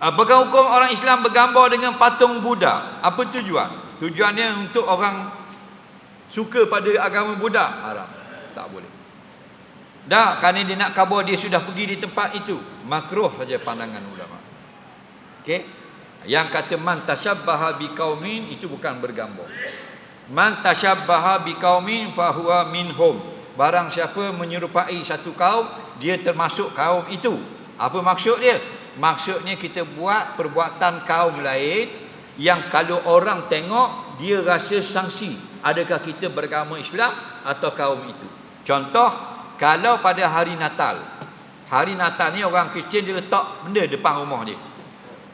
Apakah hukum orang Islam bergambar dengan patung Buddha? Apa tujuan? Tujuannya untuk orang suka pada agama Buddha? Haram. Tak boleh. Dah, kerana dia nak kabur dia sudah pergi di tempat itu. Makruh saja pandangan ulama. Okey? Yang kata man tasyabbaha biqaumin itu bukan bergambar. Man tasyabbaha biqaumin fahuwa minhum. Barang siapa menyerupai satu kaum, dia termasuk kaum itu. Apa maksud dia? Maksudnya kita buat perbuatan kaum lain yang kalau orang tengok dia rasa sanksi. Adakah kita beragama Islam atau kaum itu? Contoh, kalau pada hari Natal. Hari Natal ni orang Kristian dia letak benda depan rumah dia.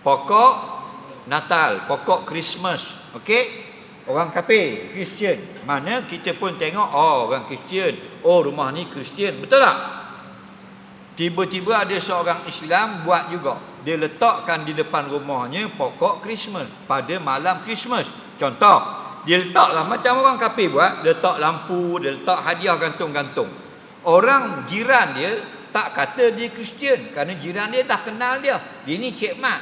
Pokok Natal, pokok Christmas. Okey? Orang kafir, Kristian. Mana kita pun tengok, oh orang Kristian. Oh rumah ni Kristian. Betul tak? Tiba-tiba ada seorang Islam buat juga. Dia letakkan di depan rumahnya pokok Christmas pada malam Christmas. Contoh, dia letaklah macam orang kafir buat, letak lampu, dia letak hadiah gantung-gantung. Orang jiran dia tak kata dia Kristian kerana jiran dia dah kenal dia. Dia ni Cik Mat.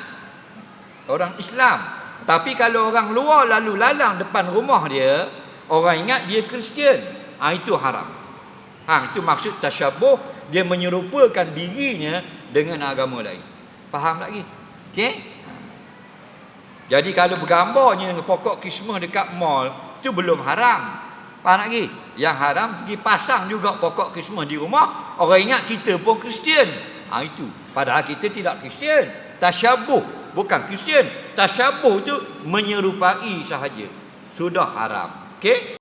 Orang Islam. Tapi kalau orang luar lalu lalang depan rumah dia, orang ingat dia Kristian. Ha, itu haram. Ha, itu maksud tasyabuh dia menyerupakan dirinya dengan agama lain. Faham lagi? Okey? Jadi kalau bergambarnya dengan pokok kisma dekat mall, itu belum haram. Faham lagi? Yang haram pergi pasang juga pokok kisma di rumah, orang ingat kita pun Kristian. Ha, itu. Padahal kita tidak Kristian. Tasyabuh bukan Kristian. Tasyabuh itu menyerupai sahaja. Sudah haram. Okey?